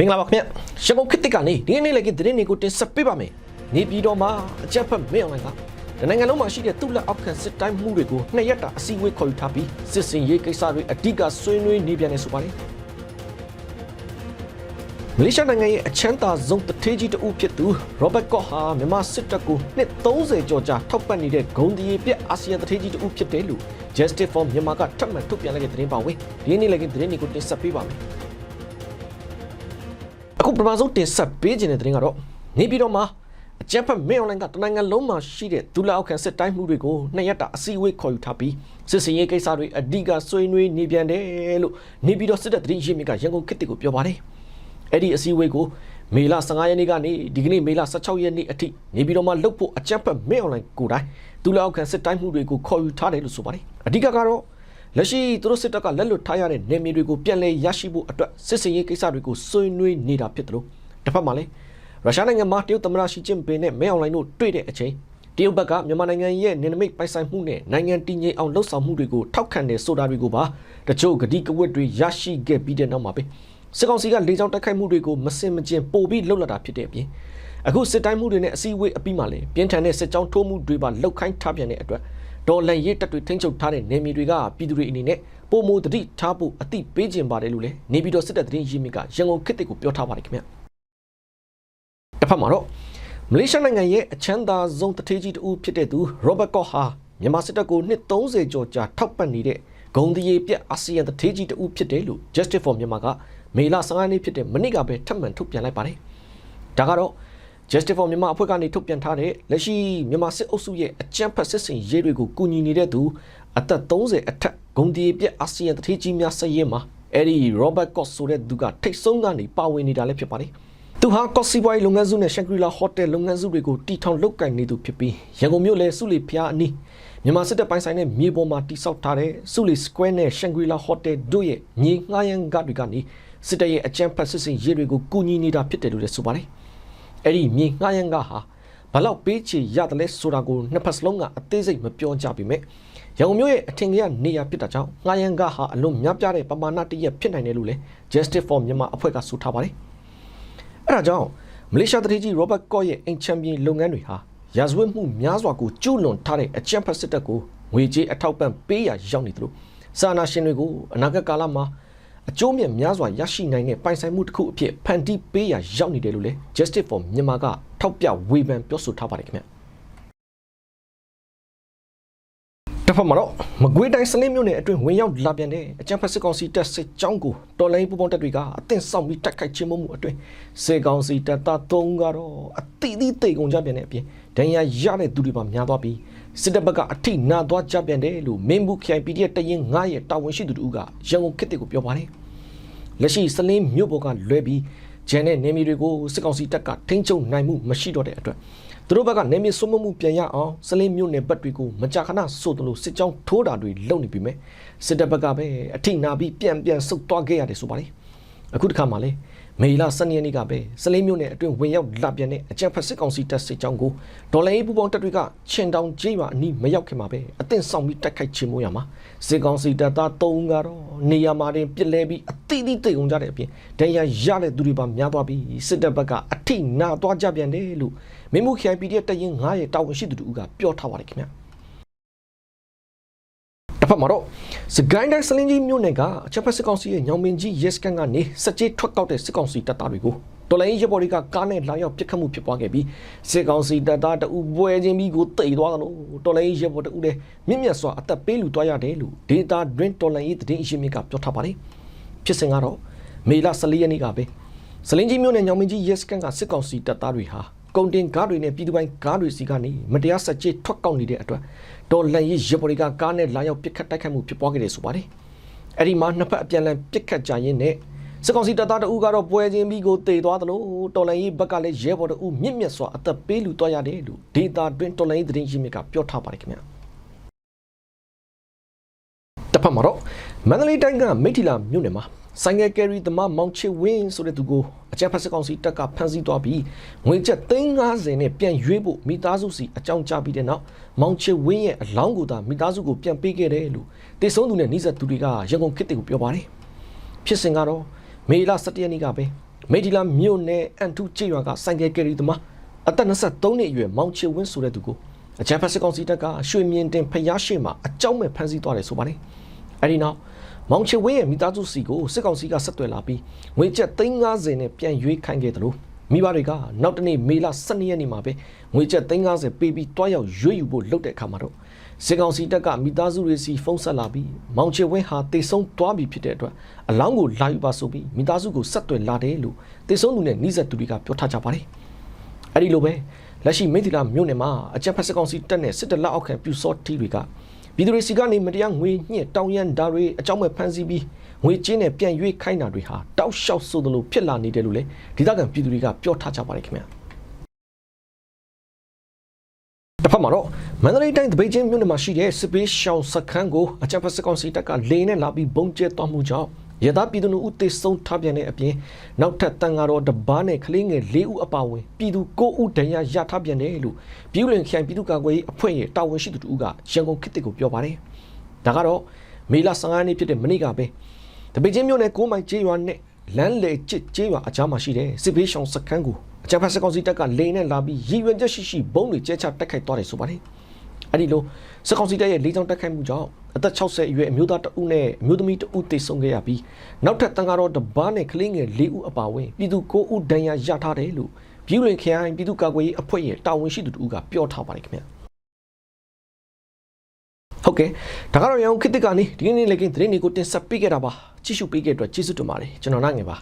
မင်္ဂလာပါခင်ဗျရမုတ်ခစ်တစ်ကနေဒီနေ့လည်းကသတင်းတွေကိုတင်ဆက်ပေးပါမယ်နေပြည်တော်မှာအကြက်ဖက်မင်းအောင်လိုင်းကနိုင်ငံလုံးမှာရှိတဲ့သူ့လက်အောက်ခံစစ်တိုင်းမှုတွေကိုနှစ်ရက်တာအစည်းအဝေးခေါ်ယူထားပြီးစစ်စင်ရေးကိစ္စတွေအဓိကဆွေးနွေးနေပြန်နေဆိုပါတယ်မလေးရှားနိုင်ငံရဲ့အချမ်းသာဆုံးတထေးကြီးတဦးဖြစ်သူရောဘတ်ကော့ဟာမြန်မာစစ်တပ်ကိုနှစ်30ကျော်ကြာထောက်ပံ့နေတဲ့ဂုံဒီယေပြအာဆီယံတထေးကြီးတဦးဖြစ်တယ်လို့ Justice for Myanmar ကထပ်မံထုတ်ပြန်လိုက်တဲ့သတင်းပါဝင်ဒီနေ့လည်းကသတင်းတွေကိုတင်ဆက်ပေးပါမယ် အခုပထမဆုံးတင်ဆက်ပေးခြင်းတဲ့သတင်းကတော့နေပြည်တော်မှာအကြံဖက်မင်းအွန်လိုင်းကတနိုင်ငံလုံးမှာရှိတဲ့ဒူလာအောက်ခံစစ်တိုင်းမှုတွေကိုနှစ်ရက်တာအစည်းအဝေးခေါ်ယူထားပြီးစစ်စင်ရေးကိစ္စတွေအဓိကဆွေးနွေးနေပြန်တယ်လို့နေပြည်တော်စစ်တပ်သတင်းရင်းမြစ်ကရန်ကုန်ခေတ်ကိုပြောပါတယ်။အဲ့ဒီအစည်းအဝေးကိုမေလ15ရက်နေ့ကနေဒီကနေ့မေလ16ရက်နေ့အထိနေပြည်တော်မှာလုပ်ဖို့အကြံဖက်မင်းအွန်လိုင်းကိုယ်တိုင်ဒူလာအောက်ခံစစ်တိုင်းမှုတွေကိုခေါ်ယူထားတယ်လို့ဆိုပါတယ်။အဓိကကတော့ လက်ရှိသူတို့စစ်တပ်ကလက်လွတ်ထားရတဲ့နေမြေတွေကိုပြန်လည်ရရှိဖို့အတွက်စစ်စင်ရေးကိစ္စတွေကိုဆွေးနွေးနေတာဖြစ်တယ်လို့တစ်ဖက်မှာလည်းရုရှားနိုင်ငံမှာတရုတ်သမ္မတရှီကျင့်ပင်နဲ့မဲအွန်လိုင်းတို့တွေ့တဲ့အချိန်တရုတ်ဘက်ကမြန်မာနိုင်ငံရဲ့နေနမိတ်ပိုင်ဆိုင်မှုနဲ့နိုင်ငံတည်ငြိမ်အောင်လှုပ်ဆောင်မှုတွေကိုထောက်ခံတဲ့ဆိုတာတွေကိုပါတချို့ဂတိကဝတ်တွေရရှိခဲ့ပြီးတဲ့နောက်မှာပဲစစ်ကောင်စီကလေကြောင်းတိုက်ခိုက်မှုတွေကိုမစင်မကျင်ပို့ပြီးလှုပ်လာတာဖြစ်တဲ့အပြင်အခုစစ်တိုင်းမှုတွေနဲ့အစည်းအဝေးအပြီးမှာလည်းပြင်းထန်တဲ့စစ်ကြောင်းထိုးမှုတွေပါလှုပ်ခိုင်းထားပြန်တဲ့အတွက် ဒေါ်လန်ရေးတပ်တွေထိန်းချုပ်ထားတဲ့နေမြေတွေကပြည်သူတွေအနေနဲ့ပုံမူတတိထားဖို့အတိပေးခြင်းပါတယ်လို့လည်းနေပြည်တော်စစ်တပ်သတင်းရင်းမြစ်ကရန်ကုန်ခေတ်ကိုပြောထားပါတယ်ခင်ဗျတစ်ဖက်မှာတော့မလေးရှားနိုင်ငံရဲ့အချမ်းသာဆုံးတထေးကြီးတဦးဖြစ်တဲ့သူရောဘတ်ကော့ဟာမြန်မာစစ်တပ်ကိုနှစ်30ကျော်ကြာထောက်ပံ့နေတဲ့ဂုံတရေပြက်အာဆီယံတထေးကြီးတဦးဖြစ်တယ်လို့ Justice for Myanmar ကမေလ15ရက်နေ့ဖြစ်တဲ့မနေ့ကပဲထပ်မံထုတ်ပြန်လိုက်ပါတယ်ဒါကတော့ Justice for Myanmar အဖွဲ့ကနေထုတ်ပြန်ထားတဲ့လက်ရှိမြန်မာစစ်အုပ်စုရဲ့အကြမ်းဖက်စစ်စင်ရေးတွေကိုကူညီနေတဲ့သူအသက်30အထက်ဂုံဒီပြက်အာဆီယံတထေးကြီးများစည်ရင်မှာအဲ့ဒီ Robert Cox ဆိုတဲ့သူကထိတ်ဆုံးကနေပါဝင်နေတာလည်းဖြစ်ပါတယ်။သူဟာ Cox စီပွားရေးလုပ်ငန်းစုနဲ့ Shangri-La Hotel လုပ်ငန်းစုတွေကိုတီထောင်လုပ်ကိုင်နေသူဖြစ်ပြီးရန်ကုန်မြို့လေစုလီဖျားအနီးမြန်မာစစ်တပ်ပိုင်းဆိုင်တဲ့မြေပေါ်မှာတိစောက်ထားတဲ့စုလီ Square နဲ့ Shangri-La Hotel တို့ရဲ့မြေငှားရမ်းကားတွေကနေစစ်တပ်ရဲ့အကြမ်းဖက်စစ်စင်ရေးတွေကိုကူညီနေတာဖြစ်တယ်လို့လည်းဆိုပါတယ်။ အဲ့ဒီမြေငှားရမ်းကဟာဘလောက်ပေးချေရတယ်လဲဆိုတာကိုနှစ်ဖက်စလုံးကအသေးစိတ်မပြောကြပါနဲ့ရန်ကုန်မြို့ရဲ့အထင်ကြီးနေရာဖြစ်တာကြောင့်ငှားရမ်းကဟာအလွန်များပြားတဲ့ပမာဏတစ်ရက်ဖြစ်နိုင်တယ်လို့လည်း Justice for Myanmar အဖွဲ့ကဆိုထားပါတယ်အဲ့ဒါကြောင့်မလေးရှားတတိကြီး Robert Koch ရဲ့အင်ချန်ပီယံလုပ်ငန်းတွေဟာရာဇဝတ်မှုများစွာကိုကျူးလွန်ထားတဲ့အကြမ်းဖက်စစ်တပ်ကိုငွေကြေးအထောက်ပံ့ပေးရရောက်နေသလိုစာနာရှင်တွေကိုအနာဂတ်ကာလမှာ အကျိုးမြတ်များစွာရရှိနိုင်တဲ့ပိုင်ဆိုင်မှုတစ်ခုအဖြစ်ဖန်တီးပေးရရောက်နေတယ်လို့လည်း Justice for Myanmar ကထောက်ပြဝေဖန်ပြောဆိုထားပါတယ်ခင်ဗျတစ်ဖက်မှာတော့မကွေးတိုင်းစလင်းမြို့နယ်အတွင်းဝင်ရောက်လာပြန်တဲ့အကြံဖက်စစ်ကောင်စီတပ်စစ်ကြောင်းကိုတော်လိုင်းပူပေါင်းတပ်တွေကအသင့်ဆောင်ပြီးတိုက်ခိုက်ခြင်းမှုအတွင်းစစ်ကောင်စီတပ်သား၃ကတော့အတိအသီးတိတ်ကုန်ကြပြန်တဲ့အပြင်ဒဏ်ရာရတဲ့သူတွေပါများသွားပြီးစစ်တပ်ဘက်ကအထိနာသွားကြပြန်တယ်လို့မင်းဘူးခိုင် PDF တရင်9ရဲ့တာဝန်ရှိသူတို့ကရန်ကုန်ခေတ်ကိုပြောပါတယ် လက်ရှိစလင်းမြို့ပေါ်ကလွဲပြီးဂျန်တဲ့နေမီတွေကိုစစ်ကောင်စီတပ်ကထိန်းချုပ်နိုင်မှုမရှိတော့တဲ့အတွက်သူတို့ဘက်ကနေမီစိုးမမှုပြန်ရအောင်စလင်းမြို့နယ်ဘက်တွေကိုမကြာခဏဆိုသလိုစစ်ကြောင်းထိုးတာတွေလုပ်နေပြီမဲ့စစ်တပ်ဘက်ကပဲအထိနာပြီးပြန်ပြန်ဆုတ်သွားခဲ့ရတယ်ဆိုပါတယ်အခုတစ်ခါမှလည်း မေလ12ရက်နေ့ကပဲစလိမ့်မြို့နယ်အတွင်းဝင်ရောက်လာပြန်တဲ့အကြံဖက်စစ်ကောင်စီတပ်စစ်ကြောင်းကိုဒေါ်လာရေးပူပေါင်းတပ်တွေကချင်းတောင်ကျေးရွာအနီးမရောက်ခင်မှာပဲအသင့်ဆောင်ပြီးတိုက်ခိုက်ခြင်းမို့ရမှာစစ်ကောင်စီတပ်သား3ကတော့နေရာမှာတင်ပြစ်လဲပြီးအတိအသီးတိတ်ကုန်ကြတဲ့အပြင်ဒဏ်ရာရတဲ့သူတွေပါများသွားပြီးစစ်တပ်ဘက်ကအထိနာသွားကြပြန်တယ်လို့မင်းမှုခိုင် PDF တရင်9ရဲ့တာဝန်ရှိသူတို့ကပြောထားပါတယ်ခင်ဗျာတစ် ဖက်မှာတော့စကိုင်းတိုင်းစလင်းကြီးမြို့နယ်ကအချက်ဖက်စစ်ကောင်စီရဲ့ညောင်ပင်ကြီးရဲစကန်ကနေစက်ကြီးထွက်ကောက်တဲ့စစ်ကောင်စီတပ်သားတွေကိုတော်လိုင်းရဲဘော်တွေကကားနဲ့လာရောက်ပစ်ခတ်မှုဖြစ်ပွားခဲ့ပြီးစစ်ကောင်စီတပ်သားတအူပွဲချင်းပြီးကိုတိတ်သွားတယ်လို့တော်လိုင်းရဲဘော်တအူလည်းမြင့်မြတ်စွာအသက်ပေးလူသွားရတယ်လို့ဒေတာဒရင်တော်လိုင်းရေးသတင်းအရှင်မြစ်ကပြောထားပါတယ်ဖြစ်စဉ်ကတော့မေလ14ရက်နေ့ကပဲစလင်းကြီးမြို့နယ်ညောင်ပင်ကြီးရဲစကန်ကစစ်ကောင်စီတပ်သားတွေဟာ ကုန်တင်ကားတွေနဲ့ပြည်သူပိုင်းကားတွေစီကနေမတရားဆက်ကြေးထွက်ကောက်နေတဲ့အတွက်ဒေါ်လန်ရေးရပေါ်တွေကကားနဲ့လာရောက်ပစ်ခတ်တိုက်ခိုက်မှုဖြစ်ပွားခဲ့တယ်ဆိုပါတယ်။အဲ့ဒီမှာနှစ်ဖက်အပြန်အလှန်ပစ်ခတ်ကြရင်းနဲ့စစ်ကောင်စီတပ်သားတအူးကတော့ပွဲချင်းပြီးကိုတေသွားတယ်လို့တော်လန်ရေးဘက်ကလည်းရဲဘော်တအူးမြင့်မြတ်စွာအသက်ပေးလူသွားရတယ်လို့ဒေတာတွင်တော်လန်ရေးသတင်းရင်းမြစ်ကပြောထားပါတယ်ခင်ဗျာ။တစ်ဖက်မှာတော့မန္တလေးတိုင်းကမိထီလာမြို့နယ်မှာ ဆိုင်ငယ်ကယ်ရီသမားမောင်ချစ်ဝင်းဆိုတဲ့သူကိုအကြမ်းဖက်စစ်ကောင်စီတပ်ကဖမ်းဆီးသွားပြီးငွေကျပ်350နဲ့ပြန်ရွေးဖို့မိသားစုစီအကြောင်းကြားပြီးတဲ့နောက်မောင်ချစ်ဝင်းရဲ့အလောင်းကိုသာမိသားစုကိုပြန်ပေးခဲ့တယ်လို့တေဆုံးသူနဲ့နှိစက်သူတွေကရန်ကုန်ခေတ်တွေကိုပြောပါတယ်ဖြစ်စဉ်ကတော့မေလ17ရက်နေ့ကပဲမေဒီလာမြို့နယ်အန်ထုချေရွာကဆိုင်ကယ်ကယ်ရီသမားအသက်23နှစ်အရွယ်မောင်ချေဝင်းဆိုတဲ့သူကိုအကြမ်းဖက်စစ်ကောင်စီတပ်ကရွှေမြင့်တင်ဖျားရှိမှာအကြောင်းမဲ့ဖမ်းဆီးသွားတယ်ဆိုပါတယ်အဲဒီနောက် မောင်ချေဝင်းရဲ့မိသားစုစီကိုစစ်ကောင်စီကဆက်သွယ်လာပြီးငွေကျပ်350နဲ့ပြန်ရွေးခိုင်းခဲ့တယ်လို့မိဘတွေကနောက်တနေ့မေလ12ရက်နေ့မှာပဲငွေကျပ်350ပေးပြီးတွားရောက်ရွေးယူဖို့လုပ်တဲ့အခါမှာတော့စစ်ကောင်စီတပ်ကမိသားစုတွေစီဖုန်းဆက်လာပြီးမောင်ချေဝင်းဟာတေဆုံးသွားပြီဖြစ်တဲ့အတွက်အလောင်းကိုလာယူပါဆိုပြီးမိသားစုကိုဆက်သွယ်လာတယ်လို့တေဆုံးသူနဲ့နှိစက်သူတွေကပြောထားကြပါတယ်အဲ့ဒီလိုပဲလက်ရှိမိသီလာမြို့နယ်မှာအကြက်ဖက်စစ်ကောင်စီတပ်နဲ့စစ်တပ်လက်အောက်ခံပြူစောတီတွေက ပြည်သူတွေစီကနေမတရားငွေညှစ်တောင်းရန်ဓာတ်တွေအကြောင်းမဲ့ဖမ်းဆီးပြီးငွေကျင်းနဲ့ပြန်ရွေးခိုင်းတာတွေဟာတောက်လျှောက်ဆိုသလိုဖြစ်လာနေတယ်လို့လေဒေသခံပြည်သူတွေကပြောထားကြပါတယ်ခင်ဗျာတစ်ဖက်မှာတော့မန္တလေးတိုင်းတပိတ်ချင်းမြို့နယ်မှာရှိတဲ့စစ်ပေးရှောင်းစခန်းကိုအကြမ်းဖက်စစ်ကောင်စီတပ်ကလေနဲ့လာပြီးဘုံကျဲသွားမှုကြောင့် ရသပြည်သူလူဦးတေဆုံးထားပြန်တဲ့အပြင်နောက်ထပ်တန်ဃာတော်တပားနဲ့ကလေးငယ်၄ဦးအပါအဝင်ပြည်သူ၉ဦးဒဏ်ရာရထားပြန်တယ်လို့ပြည်သူ့လင်ခိုင်ပြည်သူ့ကာကွယ်ရေးအဖွဲ့ရဲ့တာဝန်ရှိသူတို့ကရန်ကုန်ခေတ်တစ်ကိုပြောပါတယ်။ဒါကတော့မေလ15ရက်နေ့ဖြစ်တဲ့မနေ့ကပဲတပိတ်ချင်းမြို့နယ်9မိုင်ကျေးရွာနဲ့လမ်းလေကျစ်ကျေးရွာအကြားမှာရှိတဲ့စစ်ပေးရှောင်းစခန်းကိုအကြမ်းဖက်စစ်ကောင်စီတပ်ကလေနဲ့လာပြီးရည်ရွယ်ချက်ရှိရှိဘုံတွေကျဲချတိုက်ခိုက်သွားတယ်ဆိုပါတယ်။ အဲ့ဒီလိုစစ်ကောင်စီတပ်ရဲ့လေးချောင်းတိုက်ခိုက်မှုကြောင့်အသက်60အရွယ်အမျိုးသားတဦးနဲ့အမျိုးသမီးတဦးသေဆုံးခဲ့ရပြီးနောက်ထပ်တန်ဃာတော်တပားနဲ့ကလေးငယ်၄ဦးအပါအဝင်ပြည်သူ9ဦးဒဏ်ရာရထားတယ်လို့ပြည်တွင်ခရိုင်ပြည်သူ့ကာကွယ်ရေးအဖွဲ့ရဲ့တာဝန်ရှိသူတို့ကပြောထားပါတယ်ခင်ဗျာဟုတ်ကဲ့ဒါကတော့ရအောင်ခေတ်တစ်ကနေဒီနေ့လေကင်းသတင်းတွေကိုတင်ဆက်ပေးခဲ့တာပါကြည့်ရှုပေးခဲ့တဲ့အတွက်ကျေးဇူးတင်ပါတယ်ကျွန်တော်နိုင်ငယ်ပါ